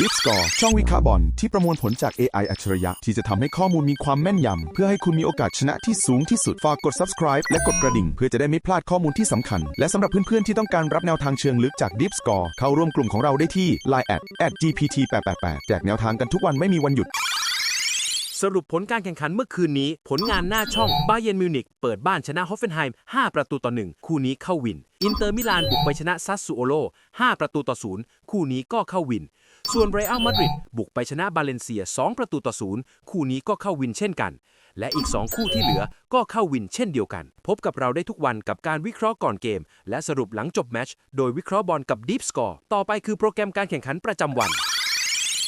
Deep Score ช่องวิเคราะห์บอลที่ประมวลผลจาก AI อัจฉริยะ ที่จะทำให้ข้อมูลมีความแม่นยำ เพื่อให้คุณมีโอกาสชนะที่สูงที่สุด ฝากกด subscribe และกดกระดิ่ง เพื่อจะได้ไม่พลาดข้อมูลที่สำคัญ และสำหรับเพื่อนๆ ที่ต้องการรับแนวทางเชิงลึกจาก Deep Score เข้าร่วมกลุ่มของเราได้ที่ line at gpt 8 8 8 แจกแนวทางกันทุกวันไม่มีวันหยุด สรุปผลการแข่งขันเมื่อคืนนี้ ผลงานหน้าช่องบาเยนมิวนิกเปิดบ้านชนะฮอฟเฟนไฮม์5ประตูต่อ1คู่นี้เข้าวิน อินเตอร์มิลานบุกไปชนะซัสซูโอโล5ประตูต่อ0คู่นี้ก็เข้าวิน ส่วนเรอัลมาดริดบุกไปชนะบาเลนเซีย 2 ประตูต่อ0คู่นี้ก็เข้าวินเช่นกัน และอีก 2 คู่ที่เหลือก็เข้าวินเช่นเดียวกัน พบกับเราได้ทุกวันกับการวิเคราะห์ก่อนเกม และสรุปหลังจบแมตช์โดยวิเคราะห์บอลกับ Deep Score ต่อไปคือโปรแกรมการแข่งขันประจำวัน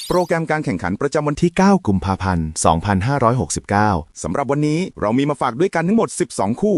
โปรแกรมการแข่งขันประจำวันที่ 9 กุมภาพันธ์ 2569 สำหรับวันนี้เรามีมาฝากด้วยกันทั้งหมด 12 คู่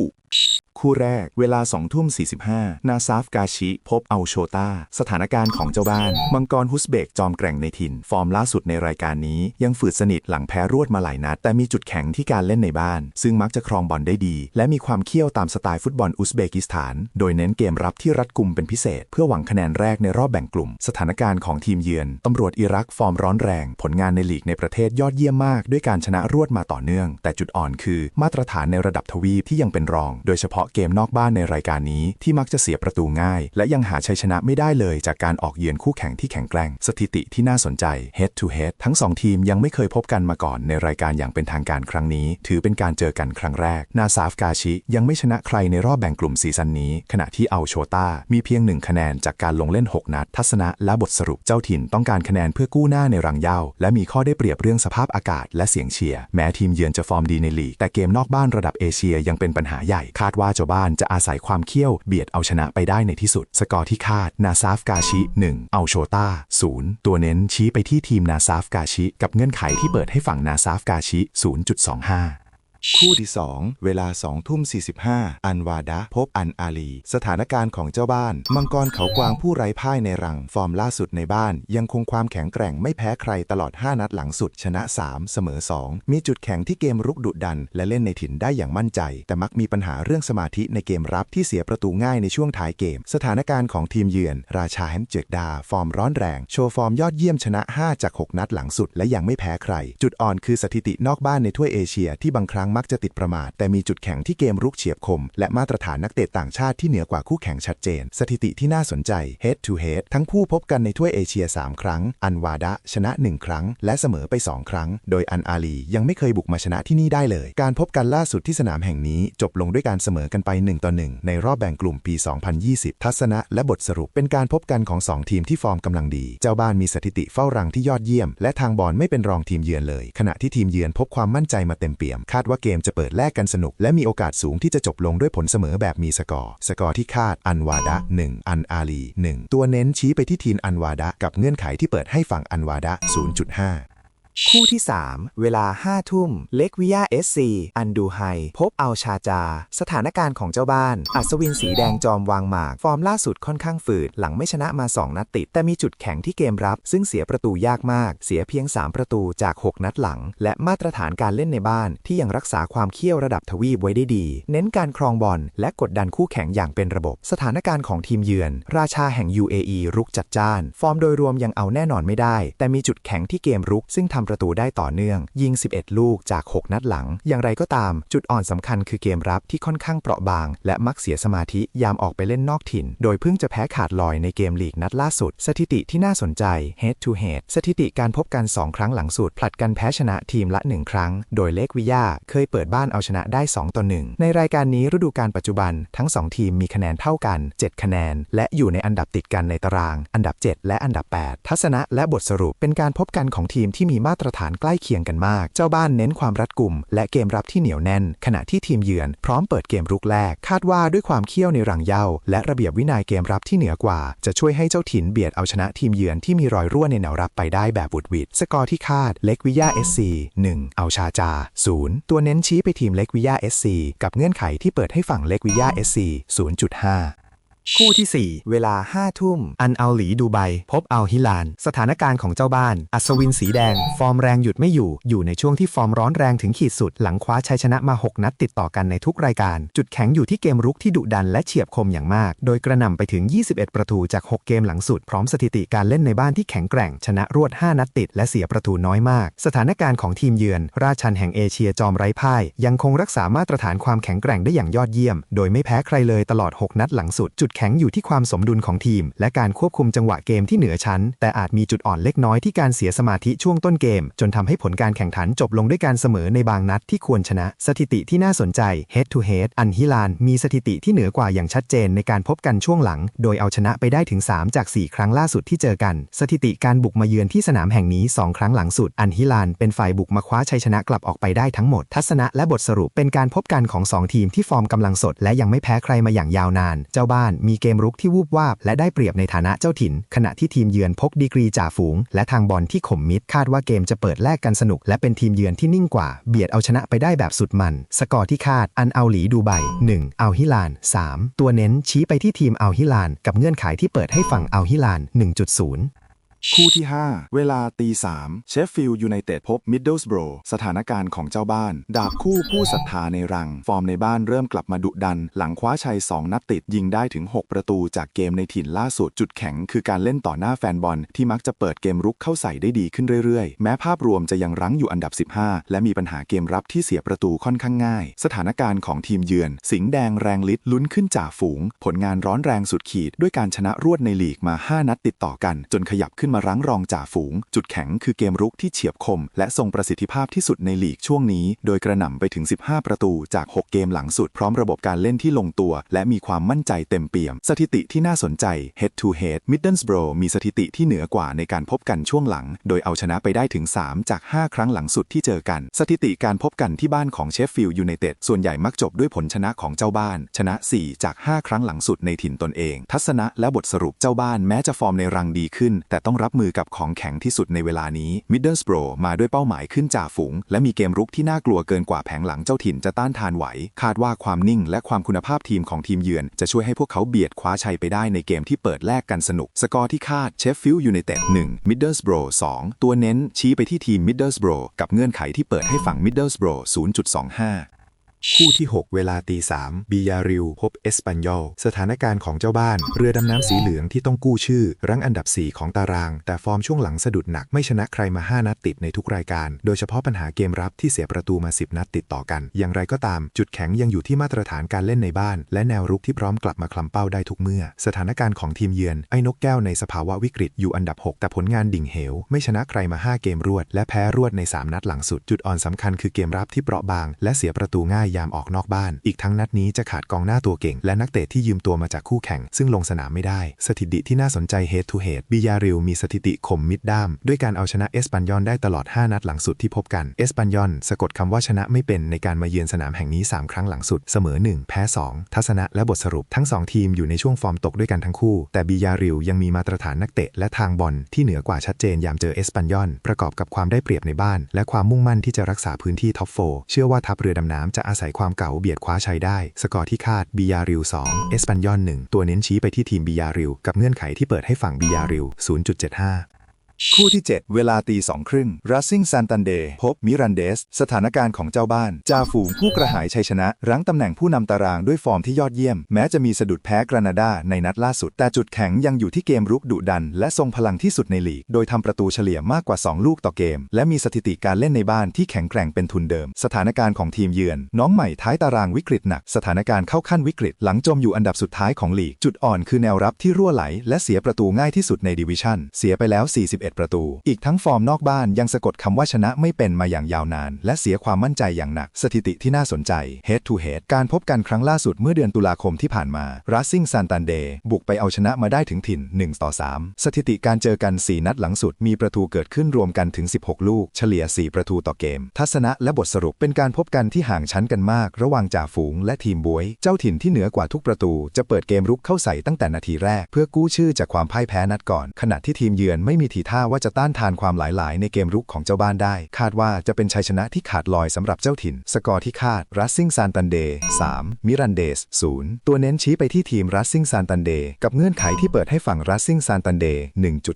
คู่แรก เวลา2ทุ่ม 45 นาซาฟกาชิ พบเอาโชตาสถานการณ์ของเจ้าบ้าน มังกรฮุสเบกจอมแกร่งในถิ่น ฟอร์มล่าสุดในรายการนี้ ยังฝืดสนิทหลังแพ้รวดมาหลายนัด แต่มีจุดแข็งที่การเล่นในบ้าน ซึ่งมักจะครองบอลได้ดี และมีความเขี้ยวตามสไตล์ฟุตบอลอุซเบกิสถาน โดยเน้นเกมรับที่รัดกุมเป็นพิเศษ เพื่อหวังคะแนนแรกในรอบแบ่งกลุ่ม สถานการณ์ของทีมเยือนตำรวจอิรักฟอร์มร้อนแรง ผลงานในลีกในประเทศยอดเยี่ยมมาก ด้วยการชนะรวดมาต่อเนื่อง แต่จุดอ่อนคือ มาตรฐานในระดับทวีปที่ยังเป็นรอง โดยเฉพาะเกมนอกบ้านในรายการนี้ที่มักจะเสียประตูง่าย และยังหาชัยชนะไม่ได้เลย จากการออกเยือนคู่แข่งที่แข็งแกร่ง สถิติที่น่าสนใจ head to head ทั้งสองทีมยังไม่เคยพบกันมาก่อนในรายการอย่างเป็นทางการครั้งนี้ ถือเป็นการเจอกันครั้งแรก นาซาฟกาชิ ยังไม่ชนะใครในรอบแบ่งกลุ่มซีซั่นนี้ ขณะที่เอาโชตามีเพียงหนึ่งคะแนนจากการลงเล่น 6 นัด ทัศนะและบทสรุปเจ้าถิ่นต้องการคะแนนเพื่อกู้หน้าในรังเย้าและมีข้อได้เปรียบเรื่องสภาพอากาศ และเสียงเชียร์แม้ทีมเยือนจะฟอร์มดีในลีกแต่เกมนอกบ้านระดับเอเชียยังเป็นปัญหาใหญ่คาดว่าเจ้าบ้านจะอาศัยความเขี้ยวเบียดเอาชนะไปได้ในที่สุด สกอร์ที่คาด นาซาฟกาชิ 1 เอาโชตา0 ตัวเน้นชี้ไปที่ทีมนาซาฟกาชิ กับเงื่อนไขที่เปิดให้ฝั่งนาซาฟกาชิ 0.25 คู่ที่ 2 เวลา2ทุ่ม 45 อันวาดะ พบอันอาลี สถานการณ์ของเจ้าบ้าน มังกรเขากวางผู้ไร้พ่ายในรัง ฟอร์มล่าสุดในบ้าน ยังคงความแข็งแกร่งไม่แพ้ใครตลอด 5 นัดหลังสุด ชนะ 3 เสมอ 2 มีจุดแข็งที่เกมรุกดุดัน และเล่นในถิ่นได้อย่างมั่นใจ แต่มักมีปัญหาเรื่องสมาธิในเกมรับที่เสียประตูง่ายในช่วงท้ายเกม สถานการณ์ของทีมเยือน ราชาแฮมเจกดา ฟอร์มร้อนแรง โชว์ฟอร์มยอดเยี่ยมชนะ 5 จาก 6 นัดหลังสุด และยังไม่แพ้ใคร จุดอ่อนคือสถิตินอกบ้านในถ้วยเอเชียที่บางครั้งมักจะติดประมาท แต่มีจุดแข็งที่เกมรุกเฉียบคม และมาตรฐานนักเตะต่างชาติที่เหนือกว่าคู่แข่งชัดเจน สถิติที่น่าสนใจ head to head ทั้งคู่พบกันในถ้วยเอเชีย 3 ครั้ง อันวาดะ ชนะ 1 ครั้ง และเสมอไป 2 ครั้ง โดยอันอาลียังไม่เคยบุกมาชนะที่นี่ได้เลย การพบกันล่าสุดที่สนามแห่งนี้จบลงด้วยการเสมอกันไป1ต่อ1ในรอบแบ่งกลุ่มปี 2020 ทัศนะและบทสรุปเป็นการพบกันของ 2 ทีมที่ฟอร์มกำลังดี เจ้าบ้านมีสถิติเฝ้ารังที่ยอดเยี่ยม และทางบอลไม่เป็นรองทีมเยือนเลย ขณะที่ทีมเยือนพบความมั่นใจมาเต็มเปี่ยม คาดว่าเกมจะเปิดแลกกันสนุก และมีโอกาสสูงที่จะจบลงด้วยผลเสมอแบบมีสกอร์ สกอร์ที่คาดอันวาดะ 1 อันอาลี 1 ตัวเน้นชี้ไปที่ทีมอันวาดะ กับเงื่อนไขที่เปิดให้ฝั่งอันวาดะ 0.5 คู่ที่ 3 เวลา 5 ทุ่ม เล็กวิยาเอสซีอันดูไฮ พบเอาชาจา สถานการณ์ของเจ้าบ้าน อัศวินสีแดงจอมวางหมาก ฟอร์มล่าสุดค่อนข้างฝืด หลังไม่ชนะมา 2 นัดติด แต่มีจุดแข็งที่เกมรับ ซึ่งเสียประตูยากมาก เสียเพียง 3 ประตูจาก 6 นัดหลัง และมาตรฐานการเล่นในบ้าน ที่ยังรักษาความเขี้ยวระดับทวีปไว้ได้ดี เน้นการครองบอลและกดดันคู่แข่งอย่างเป็นระบบ สถานการณ์ของทีมเยือน ราชาแห่ง UAE รุกจัดจ้าน ฟอร์มโดยรวมยังเอาแน่นอนไม่ได้ แต่มีจุดแข็งที่เกมรุกซึ่งทำำประตูได้ต่อเนื่อง ยิง 11 ลูกจาก 6 นัดหลัง อย่างไรก็ตาม จุดอ่อนสำคัญคือเกมรับที่ค่อนข้างเปราะบาง และมักเสียสมาธิยามออกไปเล่นนอกถิ่น โดยเพิ่งจะแพ้ขาดลอยในเกมลีกนัดล่าสุด สถิติที่น่าสนใจ head to head สถิติการพบกัน 2 ครั้งหลังสุด ผลัดกันแพ้ชนะทีมละ 1 ครั้ง โดยเลกวิยาเคยเปิดบ้านเอาชนะได้ 2 ต่อ 1 ในรายการนี้ฤดูกาลปัจจุบันทั้ง 2 ทีมมีคะแนนเท่ากัน 7 คะแนน และอยู่ในอันดับติดกันในตาราง อันดับ 7 และอันดับ 8 ทัศนะและบทสรุปเป็นการพบกันของทีมที่มีมาาตรฐานใกล้เคียงกันมาก เจ้าบ้านเน้นความรัดกุม และเกมรับที่เหนียวแน่น ขณะที่ทีมเยือน พร้อมเปิดเกมรุกแรก คาดว่าด้วยความเขี้ยวในรังเย้าและระเบียบวินัยเกมรับที่เหนือกว่า จะช่วยให้เจ้าถิ่นเบียดเอาชนะทีมเยือนที่มีรอยรั่วในแนวรับไปได้แบบบุดวิดสกอร์ที่คาดเล็กวิยา SC 1เอาชาจา0ตัวเน้นชี้ไปทีมเล็กวิยา SC กับเงื่อนไขที่เปิดให้ฝั่งเล็กวิยา SC 0.5 คู่ที่ 4 เวลา 5 ทุ่ม อันเอาหลีดูไบ พบเอาฮิลาน สถานการณ์ของเจ้าบ้าน อัศวินสีแดง ฟอร์มแรงหยุดไม่อยู่ อยู่ในช่วงที่ฟอร์มร้อนแรงถึงขีดสุด หลังคว้าชัยชนะมา 6 นัดติดต่อกันในทุกรายการ จุดแข็งอยู่ที่เกมรุกที่ดุดันและเฉียบคมอย่างมาก โดยกระหน่ำไปถึง 21 ประตูจาก 6 เกมหลังสุด พร้อมสถิติการเล่นในบ้านที่แข็งแกร่ง ชนะรวด 5 นัดติด และเสียประตูน้อยมาก สถานการณ์ของทีมเยือน ราชันแห่งเอเชียจอมไร้พ่าย ยังคงรักษามาตรฐานความแข็งแกร่งได้อย่างยอดเยี่ยม โดยไม่แพ้ใครเลยตลอด 6 นัดหลังสุดจุดแข็งอยู่ที่ความสมดุลของทีม และการควบคุมจังหวะเกมที่เหนือชั้น แต่อาจมีจุดอ่อนเล็กน้อยที่การเสียสมาธิช่วงต้นเกม จนทำให้ผลการแข่งขันจบลงด้วยการเสมอในบางนัดที่ควรชนะ สถิติที่น่าสนใจ head to head อันฮิลานมีสถิติที่เหนือกว่าอย่างชัดเจนในการพบกันช่วงหลัง โดยเอาชนะไปได้ถึง 3 จาก 4 ครั้งล่าสุดที่เจอกัน สถิติการบุกมาเยือนที่สนามแห่งนี้ 2 ครั้งหลังสุด อันฮิลานเป็นฝ่ายบุกมาคว้าชัยชนะกลับออกไปได้ทั้งหมด ทัศนะและบทสรุปเป็นการพบกันของ 2 ทีมที่ฟอร์มกำลังสด และยังไม่แพ้ใครมาอย่างยาวนาน เจ้าบ้านมีีเกมรุกที่วูบวาบ และได้เปรียบในฐานะเจ้าถิ่น ขณะที่ทีมเยือนพกดีกรีจ่าฝูง และทางบอลที่ข่มมิดคาดว่าเกมจะเปิดแลกกันสนุก และเป็นทีมเยือนที่นิ่งกว่า เบียดเอาชนะไปได้แบบสุดมัน สกอร์ที่คาดอันเอาหลีดูไบ 1 เอาฮิลาน 3 ตัวเน้นชี้ไปที่ทีมเอาฮิลาน กับเงื่อนไขที่เปิดให้ฝั่งเอาฮิลาน 1.0 คู่ที่ 5 เวลาตีสามเชฟฟิลด์ยูไนเต็ดพบมิดเดิลสโบรสถานการณ์ของเจ้าบ้าน ดาบคู่ผู้ศรัทธาในรัง ฟอร์มในบ้านเริ่มกลับมาดุดัน หลังคว้าชัย 2 นัดติดยิงได้ถึง 6 ประตูจากเกมในถิ่นล่าสุดจุดแข็ง คือการเล่นต่อหน้าแฟนบอล ที่มักจะเปิดเกมรุกเข้าใส่ได้ดีขึ้นเรื่อยๆ แม้ภาพรวมจะยังรั้งอยู่อันดับ 15 และมีปัญหาเกมรับที่เสียประตูค่อนข้างง่าย สถานการณ์ของทีมเยือน สิงห์แดงแรงลิ์ลุ้นขึ้นจ่าฝูง ผลงานร้อนแรงสุดขีดด้วยการชนะรวดในลีกมา 5 นัดติดต่อกัน จนขยับขึ้นมารั้งรองจ่าฝูง จุดแข็งคือเกมรุกที่เฉียบคม และทรงประสิทธิภาพที่สุดในลีกช่วงนี้ โดยกระหน่ำไปถึง 15 ประตูจาก 6 เกมหลังสุดพร้อมระบบการเล่นที่ลงตัว และมีความมั่นใจเต็มเปี่ยม สถิติที่น่าสนใจ head to head Middlesbrough มีสถิติที่เหนือกว่าในการพบกันช่วงหลัง โดยเอาชนะไปได้ถึง 3 จาก 5 ครั้งหลังสุดที่เจอกัน สถิติการพบกันที่บ้านของเชฟฟิลด์ยูไนเต็ดส่วนใหญ่มักจบด้วยผลชนะของเจ้าบ้าน ชนะ 4 จาก 5 ครั้งหลังสุดในถิ่นตนเอง ทัศนะและบทสรุปเจ้าบ้านแม้จะฟอร์มในรังดีขึ้น แต่ต้องรับมือกับของแข็งที่สุดในเวลานี้มิดเดิลสโบรมาด้วยเป้าหมายขึ้นจ่าฝูง และมีเกมรุกที่น่ากลัวเกินกว่าแผงหลังเจ้าถิ่นจะต้านทานไหว คาดว่าความนิ่งและความคุณภาพทีมของทีมเยือน จะช่วยให้พวกเขาเบียดคว้าชัยไปได้ในเกมที่เปิดแลกกันสนุก สกอร์ที่คาดเชฟฟิลด์ยูไนเต็ด1มิดเดิลสโบร2ตัวเน้นชี้ไปที่ทีมมิดเดิลสโบรกับเงื่อนไขที่เปิดให้ฝั่งมิดเดิลสโบร0.25 คู่ที่ 6 เวลาตีสามบียาริวพบเอสปันยอลสถานการณ์ของเจ้าบ้าน เรือดำน้ำสีเหลืองที่ต้องกู้ชื่อ รั้งอันดับ 4 ของตาราง แต่ฟอร์มช่วงหลังสะดุดหนักไม่ชนะใครมา 5 นัดติดในทุกรายการ โดยเฉพาะปัญหาเกมรับที่เสียประตูมา 10 นัดติดต่อกัน อย่างไรก็ตาม จุดแข็งยังอยู่ที่มาตรฐานการเล่นในบ้าน และแนวรุกที่พร้อมกลับมาคลำเป้าได้ทุกเมื่อ สถานการณ์ของทีมเยือนไอ้นกแก้วในสภาวะวิกฤตอยู่อันดับ 6 แต่ผลงานดิ่งเหว ไม่ชนะใครมา 5 เกมรวด และแพ้รวดใน 3 นัดหลังสุดจุดอ่อนสำคัญคือเกมรับที่เปราะบาง และเสียประตูง่ายยามออกนอกบ้าน อีกทั้งนัดนี้จะขาดกองหน้าตัวเก่ง และนักเตะที่ยืมตัวมาจากคู่แข่ง ซึ่งลงสนามไม่ได้ สถิติที่น่าสนใจ head to head บิยาริลมีสถิติข่มมิดด้าม ด้วยการเอาชนะเอสปันยอนได้ตลอด 5 นัดหลังสุดที่พบกันเอสปันยอนสะกดคำว่าชนะไม่เป็นในการมาเยือนสนามแห่งนี้ 3 ครั้งหลังสุด เสมอ 1 แพ้ 2 ทัศนะและบทสรุปทั้ง 2 ทีมอยู่ในช่วงฟอร์มตกด้วยกันทั้งคู่ แต่บิยาริลยังมีมาตรฐานนักเตะและทางบอลที่เหนือกว่าชัดเจนยามเจอเอสปันยอน ประกอบกับความได้เปรียบในบ้าน และความมุ่งมั่นที่จะรักษาพื้นที่ท็อปโฟเชื่อว่าทัพเรือดำน้ำจะอาศัยความเก่าเบียดคว้าชัยได้ สกอร์ที่คาดบียาริล2เอสปันยอน1ตัวเน้นชี้ไปที่ทีมบียาริลกับเงื่อนไขที่เปิดให้ฝั่งบียาริล0.75 คู่ที่ 7 เวลาตีสองครึ่งรัสซิงซันตันเดย์พบมิรันเดส สถานการณ์ของเจ้าบ้าน จ่าฝูงผู้กระหายชัยชนะ รั้งตำแหน่งผู้นำตารางด้วยฟอร์มที่ยอดเยี่ยม แม้จะมีสะดุดแพ้กรานาดาในนัดล่าสุด แต่จุดแข็งยังอยู่ที่เกมรุกดุดัน และทรงพลังที่สุดในลีก โดยทำประตูเฉลี่ยมากกว่า 2 ลูกต่อเกม และมีสถิติการเล่นในบ้านที่แข็งแกร่งเป็นทุนเดิม สถานการณ์ของทีมเยือน น้องใหม่ท้ายตารางวิกฤตหนัก สถานการณ์เข้าขั้นวิกฤต หลังจมอยู่อันดับสุดท้ายของลีก จุดอ่อนคือแนวรับที่รั่วไหล และเสียประตูง่ายที่สุดในดิวิชั่น เสียไปแล้ว 41ประตู อีกทั้งฟอร์มนอกบ้านยังสะกดคำว่าชนะไม่เป็นมาอย่างยาวนาน และเสียความมั่นใจอย่างหนัก สถิติที่น่าสนใจ head to head การพบกันครั้งล่าสุดเมื่อเดือนตุลาคมที่ผ่านมา Racing Santander บุกไปเอาชนะมาได้ถึงถิ่น 1 ต่อ 3 สถิติการเจอกัน 4 นัดหลังสุด มีประตูเกิดขึ้นรวมกันถึง 16 ลูก เฉลี่ย 4 ประตูต่อเกม ทัศนะและบทสรุปเป็นการพบกันที่ห่างชั้นกันมาก ระหว่างจ่าฝูงและทีมบวย เจ้าถิ่นที่เหนือกว่าทุกประตู จะเปิดเกมรุกเข้าใส่ตั้งแต่นาทีแรก เพื่อกู้ชื่อจากความพ่ายแพ้นัดก่อน ขณะที่ทีมเยือนไม่มีทีท่าาว่าจะต้านทานความหลายๆ ในเกมรุกของเจ้าบ้านได้ คาดว่าจะเป็นชัยชนะที่ขาดลอยสำหรับเจ้าถิ่น สกอร์ที่คาดรัสซิงซานตันเดย์3มิรันเดส 0 ตัวเน้นชี้ไปที่ทีมรัสซิงซานตันเดย์กับเงื่อนไขที่เปิดให้ฝั่งรัสซิงซานตันเดย์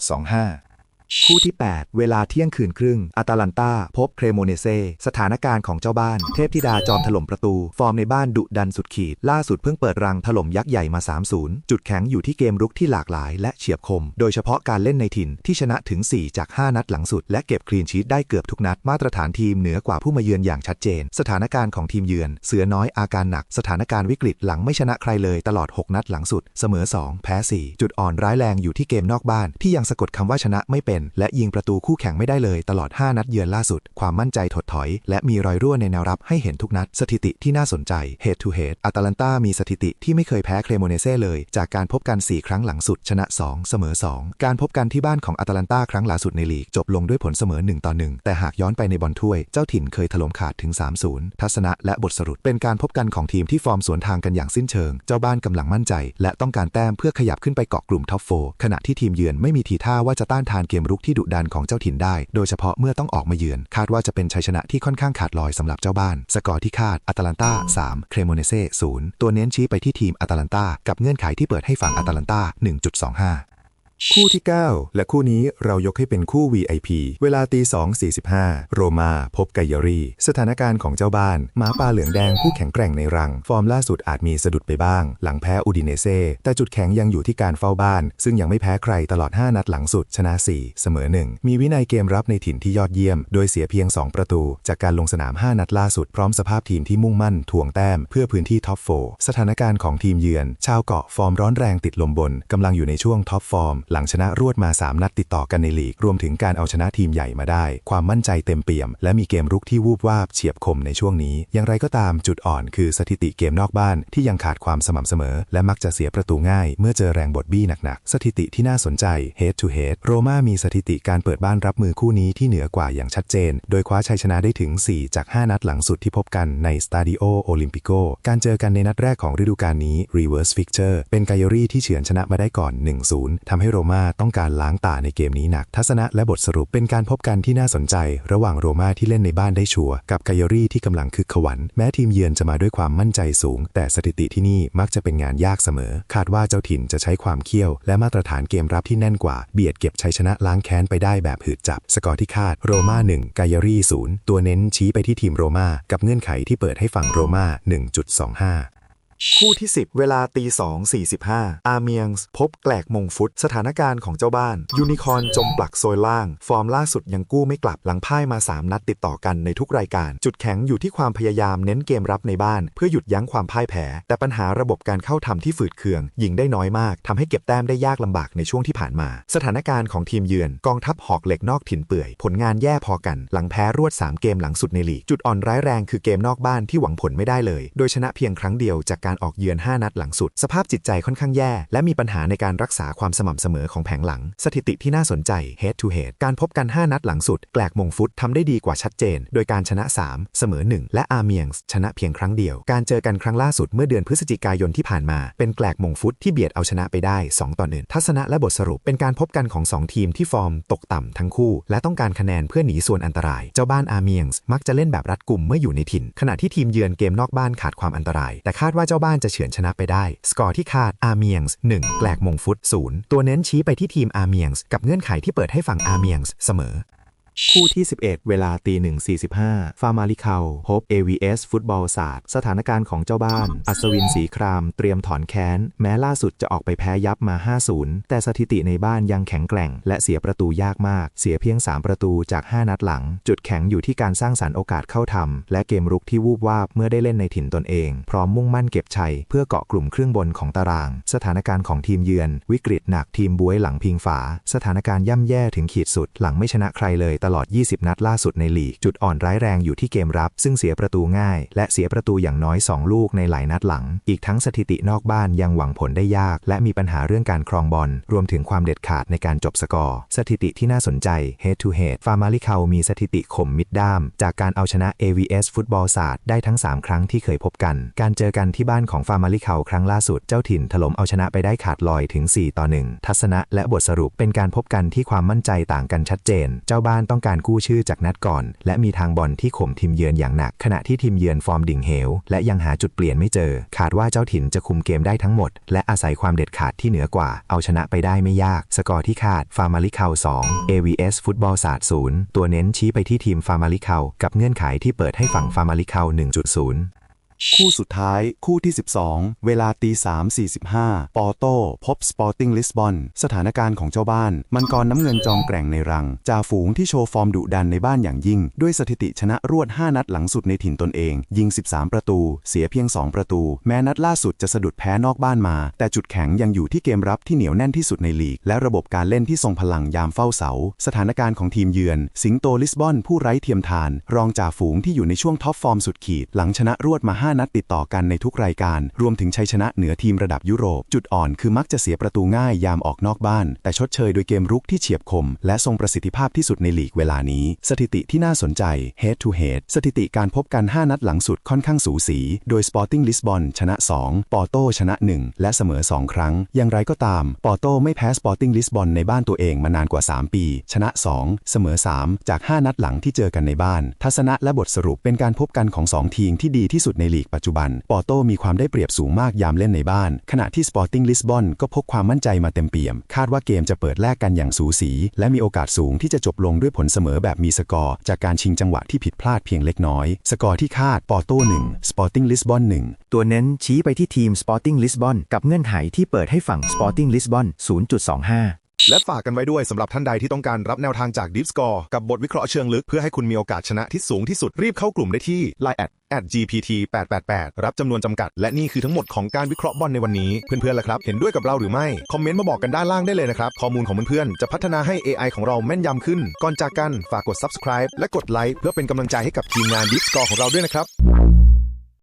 1.25 คู่ที่ 8 เวลาเที่ยงคืนครึ่งอาตาลันตาพบเครโมเนเซสถานการณ์ของเจ้าบ้าน เทพธิดาจอมถล่มประตู ฟอร์มในบ้านดุดันสุดขีด ล่าสุดเพิ่งเปิดรังถล่มยักษ์ใหญ่มา 3-0 จุดแข็งอยู่ที่เกมรุกที่หลากหลายและเฉียบคม โดยเฉพาะการเล่นในถิ่นที่ชนะถึง 4 จาก 5 นัดหลังสุด และเก็บคลีนชีตได้เกือบทุกนัดมาตรฐานทีมเหนือกว่าผู้มาเยือนอย่างชัดเจน สถานการณ์ของทีมเยือน เสือน้อยอาการหนัก สถานการณ์วิกฤตหลังไม่ชนะใครเลยตลอด 6 นัดหลังสุด เสมอ 2 แพ้ 4 จุดอ่อนร้ายแรงอยู่ที่เกมนอกบ้านที่ยังสะกดคำว่าชนะไม่เป็นและยิงประตูคู่แข่งไม่ได้เลยตลอด 5 นัดเยือนล่าสุด ความมั่นใจถดถอย และมีรอยรั่วในแนวรับให้เห็นทุกนัด สถิติที่น่าสนใจ Head to Head อาตาลันตามีสถิติที่ไม่เคยแพ้เครโมเนเซ่เลย จากการพบกัน 4 ครั้งหลังสุดชนะ 2 เสมอ 2 การพบกันที่บ้านของอาตาลันตาครั้งล่าสุดในลีก จบลงด้วยผลเสมอ1ต่อ1แต่หากย้อนไปในบอลถ้วย เจ้าถิ่นเคยถล่มขาดถึง 3-0 ทัศนะและบทสรุป เป็นการพบกันของทีมที่ฟอร์มสวนทางกันอย่างสิ้นเชิง เจ้าบ้านกำลังมั่นใจ และต้องการแต้มเพื่อขยับขึ้นไปเกาะกลุ่มท็อปโฟขณะที่ทีมเยือนไม่มีทีท่าว่าจะต้านทานเกมรุกที่ดุดันของเจ้าถิ่นได้ โดยเฉพาะเมื่อต้องออกมาเยือน คาดว่าจะเป็นชัยชนะที่ค่อนข้างขาดลอยสำหรับเจ้าบ้าน สกอร์ที่คาดอาตาลันตา3เครโมเนเซ่0ตัวเน้นชี้ไปที่ทีมอาตาลันตากับเงื่อนไขที่เปิดให้ฝั่งอาตาลันตา1.25 คู่ที่ 9 และคู่นี้เรายกให้เป็นคู่ VIP เวลาตี 2.45 โรมาพบไกยรี สถานการณ์ของเจ้าบ้านหมาป่าเหลืองแดงผู้แข็งแกร่งในรัง ฟอร์มล่าสุดอาจมีสะดุดไปบ้าง หลังแพ้อูดิเนเซ่แต่จุดแข็งยังอยู่ที่การเฝ้าบ้าน ซึ่งยังไม่แพ้ใครตลอด 5 นัดหลังสุดชนะ 4 เสมอ 1 มีวินัยเกมรับในถิ่นที่ยอดเยี่ยม โดยเสียเพียง 2 ประตู จากการลงสนาม 5 นัดล่าสุดพร้อมสภาพทีมที่มุ่งมั่นทวงแต้มเพื่อพื้นที่ท็อปโฟสถานการณ์ของทีมเยือน ชาวเกาะฟอร์มร้อนแรงติดลมบนกำลังอยู่ในช่วงท็อปฟอร์มหลังชนะรวดมา 3 นัดติดต่อกันในลีก รวมถึงการเอาชนะทีมใหญ่มาได้ ความมั่นใจเต็มเปี่ยม และมีเกมรุกที่วูบวาบเฉียบคมในช่วงนี้ อย่างไรก็ตามจุดอ่อนคือสถิติเกมนอกบ้านที่ยังขาดความสม่ำเสมอ และมักจะเสียประตูง่าย เมื่อเจอแรงบดบี้หนักๆ สถิติที่น่าสนใจ head to head โรม่ามีสถิติการเปิดบ้านรับมือคู่นี้ที่เหนือกว่าอย่างชัดเจน โดยคว้าชัยชนะได้ถึง 4 จาก 5 นัดหลังสุดที่พบกันในสตาดิโอโอลิมปิโกการเจอกันในนัดแรกของฤดูกาลนี้ reverse fixture เป็นไกยอรี่ที่เฉือนชนะมาได้ก่อน 1-0ทำให้โรม่าต้องการล้างตาในเกมนี้หนัก ทัศนะและบทสรุปเป็นการพบกันที่น่าสนใจ ระหว่างโรม่าที่เล่นในบ้านได้ชัวร์กับไกยอรี่ที่กำลังคึกขวัญแม้ทีมเยือนจะมาด้วยความมั่นใจสูง แต่สถิติที่นี่มักจะเป็นงานยากเสมอ คาดว่าเจ้าถิ่นจะใช้ความเขี้ยว และมาตรฐานเกมรับที่แน่นกว่า เบียดเก็บชัยชนะล้างแค้นไปได้แบบหืดจับ สกอร์ที่คาดโรม่า1ไกยอรี่0ตัวเน้นชี้ไปที่ทีมโรม่ากับเงื่อนไขที่เปิดให้ฝั่งโรม่า1.25 คู่ที่ 10 เวลาตี2 45 อาเมียงส์พบแกลกมงฟุต สถานการณ์ของเจ้าบ้าน ยูนิคอนจมปลักโซยล่าง ฟอร์มล่าสุดยังกู้ไม่กลับหลังพ่ายมา 3 นัดติดต่อกันในทุกรายการ จุดแข็งอยู่ที่ความพยายามเน้นเกมรับในบ้าน เพื่อหยุดยั้งความพ่ายแพ้ แต่ปัญหาระบบการเข้าทำที่ฝืดเคือง ยิงได้น้อยมากทำให้เก็บแต้มได้ยากลำบากในช่วงที่ผ่านมา สถานการณ์ของทีมเยือนกองทัพหอกเหล็กนอกถิ่นเปื่อย ผลงานแย่พอกัน หลังแพ้รวด 3 เกมหลังสุดในลีก จุดอ่อนร้ายแรงคือเกมนอกบ้านที่หวังผลไม่ได้เลย โดยชนะเพียงครั้งเดียวจากการออกเยือน 5 นัดหลังสุด สภาพจิตใจค่อนข้างแย่ และมีปัญหาในการรักษาความสม่ำเสมอของแผงหลัง สถิติที่น่าสนใจ head to head การพบกัน 5 นัดหลังสุด แกลกมงฟุตทำได้ดีกว่าชัดเจน โดยการชนะ 3 เสมอ 1 และอาเมียงส์ชนะเพียงครั้งเดียว การเจอกันครั้งล่าสุดเมื่อเดือนพฤศจิกายนที่ผ่านมา เป็นแกลกมงฟุตที่เบียดเอาชนะไปได้ 2 ต่อ1ทัศนะและบทสรุปเป็นการพบกันของ 2 ทีมที่ฟอร์มตกต่ำทั้งคู่ และต้องการคะแนนเพื่อหนีส่วนอันตราย เจ้าบ้านอาเมียงส์มักจะเล่นแบบรัดกุมเมื่ออยู่ในถิ่น ขณะที่ทีมเยือนเกมนอกบ้านขาดความอันตราย แต่คาดว่าเจ้า้าบ้านจะเฉือนชนะไปได้ สกอร์ที่คาดอาร์เมียงส์1แกลกมงฟุต 0 ตัวเน้นชี้ไปที่ทีมอาร์เมียงส์กับเงื่อนไขที่เปิดให้ฝั่งอาร์เมียงส์เสมอ คู่ที่ 11 เวลาตี1.45 ฟาร์มาลิเคาพบ AVS ฟุตบอลศาสตร์สถานการณ์ของเจ้าบ้าน อัศวินศรีคราม เตรียมถอนแค้น แม้ล่าสุดจะออกไปแพ้ยับมา 5-0 แต่สถิติในบ้านยังแข็งแกร่ง และเสียประตูยากมาก เสียเพียง 3 ประตูจาก 5 นัดหลัง จุดแข็งอยู่ที่การสร้างสรรค์โอกาสเข้าทำและเกมรุกที่วูบวาบเมื่อได้เล่นในถิ่นตนเอง พร้อมมุ่งมั่นเก็บชัย เพื่อเกาะกลุ่มครึ่งบนของตาราง สถานการณ์ของทีมเยือน วิกฤตหนักทีมบวยหลังพิงฝา สถานการณ์ย่ำแย่ถึงขีดสุดหลังไม่ชนะใครเลยตลอด 20 นัดล่าสุดในลีก จุดอ่อนร้ายแรงอยู่ที่เกมรับ ซึ่งเสียประตูง่าย และเสียประตูอย่างน้อย 2 ลูกในหลายนัดหลัง อีกทั้งสถิตินอกบ้านยังหวังผลได้ยาก และมีปัญหาเรื่องการครองบอลรวมถึงความเด็ดขาดในการจบสกอร์ สถิติที่น่าสนใจ head to head ฟาร์มาลิเคามีสถิติข่มมิดด้าม จากการเอาชนะ AVS ฟุตบอลศาสตร์ได้ทั้ง 3 ครั้งที่เคยพบกัน การเจอกันที่บ้านของฟาร์มาลิเคาครั้งล่าสุดเจ้าถิ่นถล่มเอาชนะไปได้ขาดลอยถึง 4 ต่อ 1 ทัศนะและบทสรุปเป็นการพบกันที่ความมั่นใจต่างกันชัดเจน เจ้าบ้านต้อง้องการกู้ชื่อจากนัดก่อน และมีทางบอลที่ข่มทีมเยือนอย่างหนัก ขณะที่ทีมเยือนฟอร์มดิ่งเหว และยังหาจุดเปลี่ยนไม่เจอ ขาดว่าเจ้าถิ่นจะคุมเกมได้ทั้งหมด และอาศัยความเด็ดขาดที่เหนือกว่า เอาชนะไปได้ไม่ยาก สกอร์ที่คาดฟาร์มาลิเคา2 AVS ฟุตบอลศาสตร์0ตัวเน้นชี้ไปที่ทีมฟาร์มาลิเคากับเงื่อนไขที่เปิดให้ฝั่งฟาร์มาลิเคา1.0 คู่สุดท้ายคู่ที่ 12 เวลาตี3.45 ปอโต้พบสปอร์ติ้งลิสบอนสถานการณ์ของเจ้าบ้าน มังกรน้ำเงินจอมแกร่งในรัง จ่าฝูงที่โชว์ฟอร์มดุดันในบ้านอย่างยิ่ง ด้วยสถิติชนะรวด 5 นัดหลังสุดในถิ่นตนเอง ยิง 13 ประตู เสียเพียง 2 ประตู แม้นัดล่าสุดจะสะดุดแพ้นอกบ้านมา แต่จุดแข็งยังอยู่ที่เกมรับที่เหนียวแน่นที่สุดในลีก และระบบการเล่นที่ทรงพลังยามเฝ้าเสา สถานการณ์ของทีมเยือน สิงโตลิสบอนผู้ไร้เทียมทาน รองจ่าฝูงที่อยู่ในช่วงท็อปฟอร์มสุดขีด หลังชนะรวดมา5นัดติดต่อกันในทุกรายการ รวมถึงชัยชนะเหนือทีมระดับยุโรป จุดอ่อนคือมักจะเสียประตูง่ายยามออกนอกบ้าน แต่ชดเชยโดยเกมรุกที่เฉียบคม และทรงประสิทธิภาพที่สุดในลีกเวลานี้ สถิติที่น่าสนใจ head to head สถิติการพบกัน 5 นัดหลังสุดค่อนข้างสูสี โดย Sporting Lisbon ชนะ 2 ปอโตชนะ 1 และเสมอ 2 ครั้ง อย่างไรก็ตาม ปอโตไม่แพ้ Sporting Lisbon ในบ้านตัวเองมานานกว่า 3 ปี ชนะ 2 เสมอ 3 จาก 5 นัดหลังที่เจอกันในบ้าน ทัศนะและบทสรุปเป็นการพบกันของ 2 ทีมที่ดีที่สุดในลีกปัจจุบัน ปอโต้มีความได้เปรียบสูงมากยามเล่นในบ้าน ขณะที่ Sporting Lisbon ก็พกความมั่นใจมาเต็มเปี่ยม คาดว่าเกมจะเปิดแลกกันอย่างสูสี และมีโอกาสสูงที่จะจบลงด้วยผลเสมอแบบมีสกอร์ จากการชิงจังหวะที่ผิดพลาดเพียงเล็กน้อย สกอร์ที่คาดปอโต้1 Sporting Lisbon 1ตัวเน้นชี้ไปที่ทีม Sporting Lisbon กับเงื่อนไขที่เปิดให้ฝั่ง Sporting Lisbon 0.25 และฝากกันไว้ด้วยสำหรับท่านใดที่ต้องการรับแนวทางจาก Deep Score กับบทวิเคราะห์เชิงลึกเพื่อให้คุณมีโอกาสชนะที่สูงที่สุดรีบเข้ากลุ่มได้ที่ Line at at gpt 888รับจำนวนจำกัด และนี่คือทั้งหมดของการวิเคราะห์บอลในวันนี้ เพื่อนๆล่ะครับ เห็นด้วยกับเราหรือไม่ คอมเมนต์มาบอกกันด้านล่างได้เลยนะครับ ข้อมูลของเพื่อนๆ จะพัฒนาให้ AI ของเราแม่นยำขึ้น ก่อนจากกัน ฝากกด subscribe และกดไลค์เพื่อเป็นกำลังใจให้กับทีมงาน Deep Score ของเราด้วยนะครับ